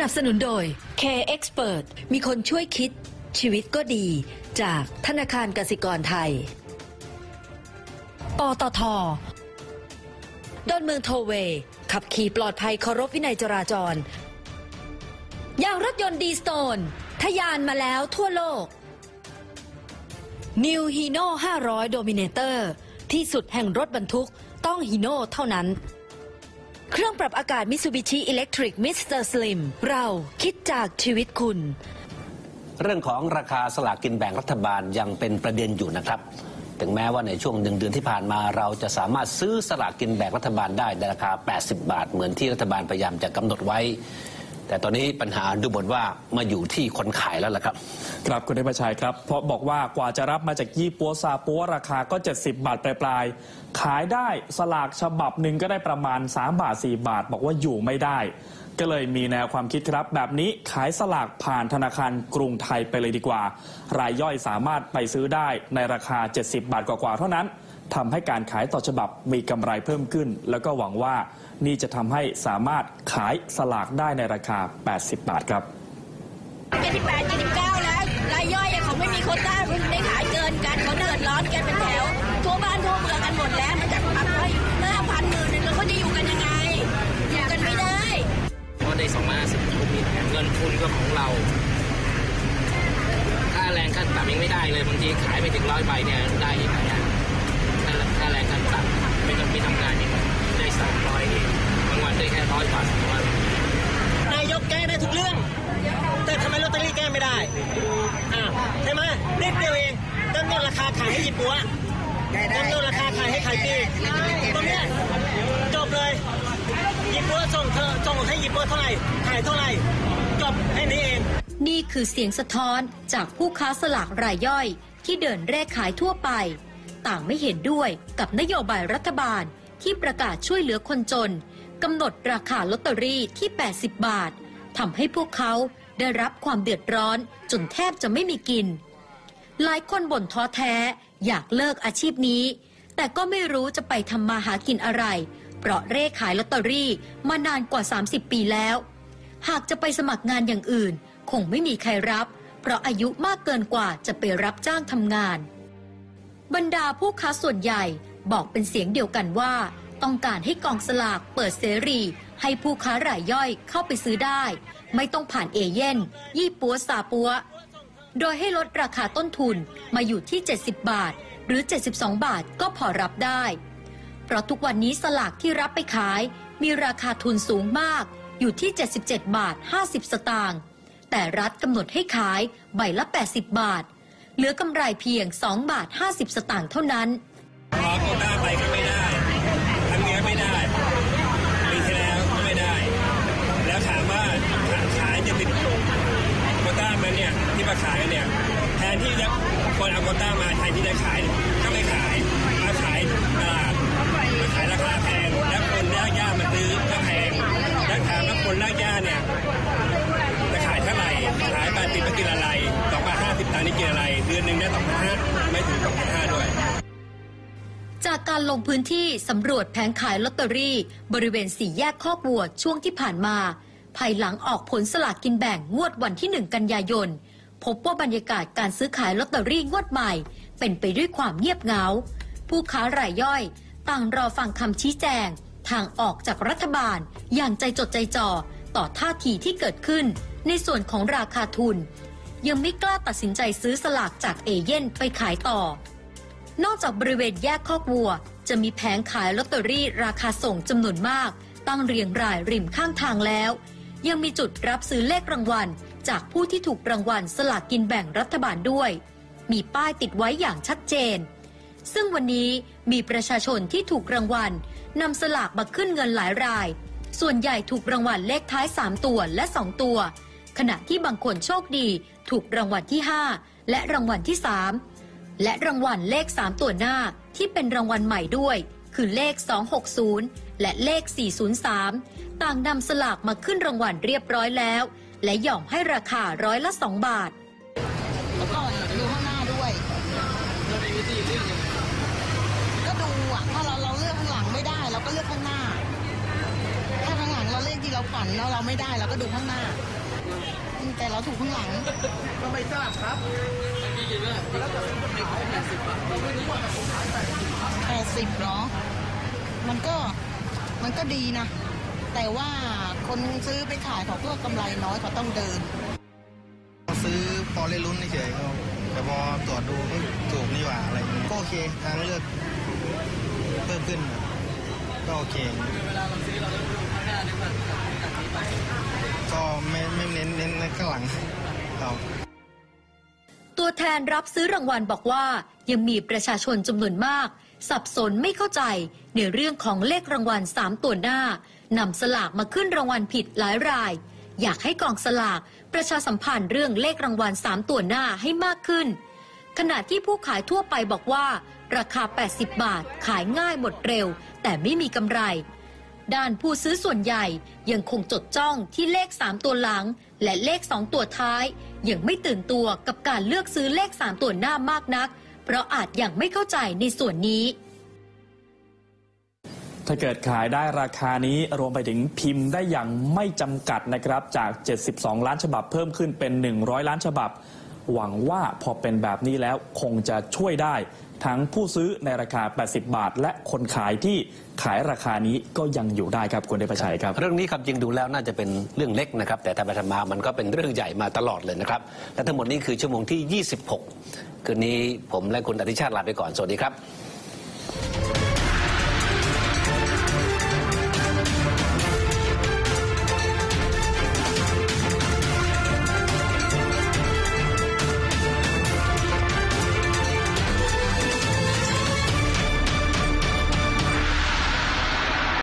นับสนุนโดย K Expert มีคนช่วยคิด ชีวิตก็ดีจากธนาคารกสิกรไทย ปตทดอนเมืองโทเว ขับขี่ปลอดภัยเคารพวินัยจราจร ยางรถยนต์ดีสโตนทะยานมาแล้วทั่วโลก New Hino 500 Dominator ที่สุดแห่งรถบรรทุกต้องฮีโน่เท่านั้น เครื่องปรับอากาศ Mitsubishi Electric Mr. Slim เราคิดจากชีวิตคุณ เรื่องของราคาสลากกินแบ่งรัฐบาลยังเป็นประเด็นอยู่นะครับ ถึงแม้ว่าในช่วงหนึ่งเดือนที่ผ่านมาเราจะสามารถซื้อสลากกินแบ่งรัฐบาลได้ในราคา 80 บาท เหมือนที่รัฐบาลพยายามจะกำหนดไว้ แต่ตอนนี้ปัญหาดูเหมือนว่ามาอยู่ที่คนขายแล้วล่ะครับ ครับคุณเทพชัยครับ เพราะบอกว่ากว่าจะรับมาจากยี่ปัวซาปัวราคาก็ 70 บาทปลายๆ ขายได้สลากฉบับหนึ่งก็ได้ประมาณ 3 บาท 4 บาท บอกว่าอยู่ไม่ได้ ก็เลยมีแนวความคิดครับ แบบนี้ขายสลากผ่านธนาคารกรุงไทยไปเลยดีกว่า รายย่อยสามารถไปซื้อได้ในราคา 70 บาทกว่าๆเท่านั้น ทำให้การขายต่อฉบับมีกำไรเพิ่มขึ้น แล้วก็หวังว่านี่จะทำให้สามารถขายสลากได้ในราคา 80 บาทครับเจ็ดสิบแปดเจ็ดสิบเก้าแล้วรายย่อยอะเขาไม่มีโควต้าคุณได้ขายเกินกันเขาเดือดร้อนกันเป็นแถวทั่วบ้านทั่วเมืองกันหมดแล้วมันจะปรับไว้ห้าพันหมื่นหนึ่งแล้วเขาจะอยู่กันยังไงอยู่กันไม่ได้เพราะได้สองร้อยห้าสิบเงินทุนก็ของเราค่าแรงขั้นต่ำยังไม่ได้เลยบางทีขายไปถึงร้อยใบเนี่ยได้ยังไง นได้แค่ร้อยบาทสองวันนายกแก้ได้ทุกเรื่อง แต่ทำไมลอตเตอรี่แก้ไม่ได้อ่าใช่ไหมนิดเดียวเองตั้งต้นราคาขายให้หยิบปัวตั้งต้นราคาขายให้ขายปีตรงเนี้ยจบเลยหยิบปัวส่งเธอส่งให้หยิบปัวเท่าไหร่ขายเท่าไหร่จบแค่นี้เอง นี่คือเสียงสะท้อนจากผู้ค้าสลากรายย่อย ที่เดินแรกขายทั่วไป ต่างไม่เห็นด้วยกับนโยบายรัฐบาลที่ประกาศช่วยเหลือคนจน กำหนดราคาลอตเตอรี่ที่ 80 บาททำให้พวกเขาได้รับความเดือดร้อนจนแทบจะไม่มีกิน หลายคนบ่นท้อแท้อยากเลิกอาชีพนี้ แต่ก็ไม่รู้จะไปทำมาหากินอะไร เพราะเร่ขายลอตเตอรี่มานานกว่า 30 ปีแล้ว หากจะไปสมัครงานอย่างอื่น คงไม่มีใครรับ เพราะอายุมากเกินกว่าจะไปรับจ้างทำงาน บรรดาผู้ค้าส่วนใหญ่บอกเป็นเสียงเดียวกันว่า ต้องการให้กองสลากเปิดเสรี ให้ผู้ค้ารายย่อยเข้าไปซื้อได้ ไม่ต้องผ่านเอเย่น ยี่ปัวซาปัว โดยให้ลดราคาต้นทุนมาอยู่ที่ 70 บาท หรือ 72 บาทก็พอรับได้ เพราะทุกวันนี้สลากที่รับไปขายมีราคาทุนสูงมากอยู่ที่ 77 บาท 50 สตางค์แต่รัฐกำหนดให้ขายใบละ 80 บาท เหลือกำไรเพียง 2 บาท 50 สตางค์เท่านั้น นที่จะคนเอาโคต้ามาแทนที่จะขายก็ไม่ขายมาขายตลาดมาขายราคาแพงแล้วคนรากหญ้ามาซื้อก็แพงแล้วถามว่าคนรากหญ้าเนี่ยจะขายเท่าไหร่ขายบาทติดไปกินอะไรสองบาทห้าสิบตังค์นี่กินอะไร เดือนหนึ่งได้สองพันห้าไม่ถึงสองพันห้าด้วยจากการลงพื้นที่สำรวจแผงขายลอตเตอรี่ บริเวณสี่แยกคอกวัวช่วงที่ผ่านมา ภายหลังออกผลสลากกินแบ่งงวดวันที่ 1 กันยายน พบว่าบรรยากาศการซื้อขายลอตเตอรี่งวดใหม่ เป็นไปด้วยความเงียบเหงา ผู้ค้ารายย่อย ต่างรอฟังคำชี้แจง ทางออกจากรัฐบาล อย่างใจจดใจจ่อต่อท่าทีที่เกิดขึ้น ในส่วนของราคาทุน ยังไม่กล้าตัดสินใจซื้อสลากจากเอเย่นไปขายต่อ นอกจากบริเวณแยกคอกวัว จะมีแผงขายลอตเตอรี่ราคาส่งจำนวนมาก ตั้งเรียงรายริมข้างทางแล้ว ยังมีจุดรับซื้อเลขรางวัล จากผู้ที่ถูกรางวัลสลากกินแบ่งรัฐบาลด้วย มีป้ายติดไว้อย่างชัดเจน ซึ่งวันนี้มีประชาชนที่ถูกรางวัลนำสลากมาขึ้นเงินหลายราย ส่วนใหญ่ถูกรางวัลเลขท้าย 3 ตัวและ 2 ตัว ขณะที่บางคนโชคดีถูกรางวัลที่ 5 และรางวัลที่ 3 และรางวัลเลข 3 ตัวหน้าที่เป็นรางวัลใหม่ด้วย คือเลข 260 และเลข 403 ต่างนำสลากมาขึ้นรางวัลเรียบร้อยแล้ว และหย่อมให้ราคาร้อยละ 2 บาท แล้วก็ดูข้างหน้าด้วยก็ดูอะถ้าเราเราเลือกข้างหลังไม่ได้ เราก็เลือกข้างหน้า ถ้าข้างหลังเราเลขที่เราเราฝันแล้วเราไม่ได้เราก็ดูข้างหน้า แต่เราถูกข้างหลังก็ไม่ทราบครับแปดสิบเหรอมันก็มันก็ดีนะ แต่ว่าคนซื้อไปขายเขาก็กำไรน้อยเขาต้องเดินซื้อพอเล่นลุ้นเฉยๆครับแต่พอตรวจดูเอ้ยถูกนี่หว่าอะไรอย่างเงี้ยก็โอเคทางเลือกเพิ่มขึ้นครับก็โอเคก็ไม่ไม่เน้นเน้นข้างหลังครับตัวแทนรับซื้อรางวัลบอกว่า ยังมีประชาชนจำนวนมาก สับสนไม่เข้าใจในเรื่องของเลขรางวัลสามตัวหน้า นำสลากมาขึ้นรางวัลผิดหลายราย อยากให้กองสลากประชาสัมพันธ์เรื่องเลขรางวัลสามตัวหน้าให้มากขึ้น ขณะที่ผู้ขายทั่วไปบอกว่า ราคา 80 บาทขายง่ายหมดเร็ว แต่ไม่มีกำไร ด้านผู้ซื้อส่วนใหญ่ยังคงจดจ้องที่เลข 3 ตัวหลัง และเลข 2 ตัวท้าย ยังไม่ตื่นตัวกับการเลือกซื้อเลข 3 ตัวหน้ามากนัก เพราะอาจยังไม่เข้าใจในส่วนนี้ ถ้าเกิดขายได้ราคานี้รวมไปถึงพิมพ์ได้อย่างไม่จำกัดนะครับจาก 72 ล้านฉบับเพิ่มขึ้นเป็น 100 ล้านฉบับ หวังว่าพอเป็นแบบนี้แล้วคงจะช่วยได้ ทั้งผู้ซื้อในราคา 80 บาท และคนขายที่ขายราคานี้ก็ยังอยู่ได้ครับคุณเดชประชัยครับ เรื่องนี้ครับจริงดูแล้วน่าจะเป็นเรื่องเล็กนะครับ แต่ทำไปทำมามันก็เป็นเรื่องใหญ่มาตลอดเลยนะครับ และทั้งหมดนี้คือชั่วโมงที่ 26 คืนนี้ผมและคุณอธิชาติลาไปก่อนสวัสดีครับ